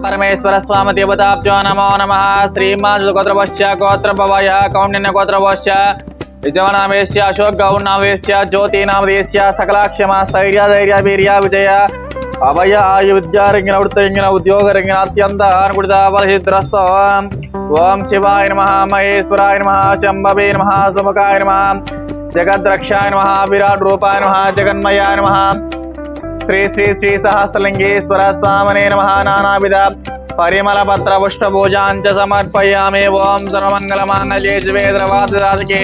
పరమేశ్వర స్వామి దేవతాభ్యో నమో నమ శ్రీమాన్ గోత్రవశ్య గోత్రభవయ కౌండిన్య గోత్రవశ్య విజయనామేశ్య అశోక్ గౌర్నామేశ్య జ్యోతినామదేశ్య సకలాక్షమ స్థైర్య ధైర్య వీర్య విజయ అభయ ఆయు విద్యారంగిన వృత్తంగిన ఉద్యోగరంగిన అత్యంత అనుకుడిత బలసిద్రస్తో ఓం శివాయ నమ మహేశ్వరాయ నమ శంభవే నమ సుముఖాయ నమ జగద్రక్షాయ నమ విరాట్ రూపాయ నమ జగన్మయాయ నమ శ్రీ శ్రీ శ్రీ సహస్రలింగేశ్వర స్వామనే నమ. నానావిధ పరిమళ పత్ర పుష్ప పూజాంచ సమర్పయామి. ఓం సర్వమంగళ మాంగళ్యే శివే ద్రవాదకే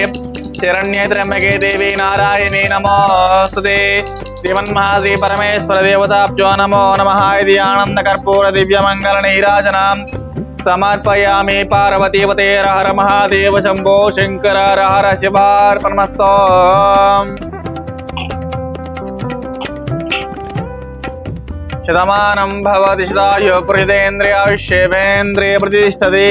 శరణ్యే త్ర్యంబకే దేవి నారాయణీ నమోస్తుతే. శ్రీమన్మహాశ్రీ పరమేశ్వర దేవతాభ్యో నమో నమ. ఇది ఆనంద కర్పూర దివ్య మంగళ సమర్పయామి పార్వతీవతే రహర మహాదేవ శంభో శంకర రహర శివార్పణమస్తో. శతమానం భవతి శతాయు ప్రతిదేంద్రియాయుష్యేంద్రియ ప్రతిష్టతే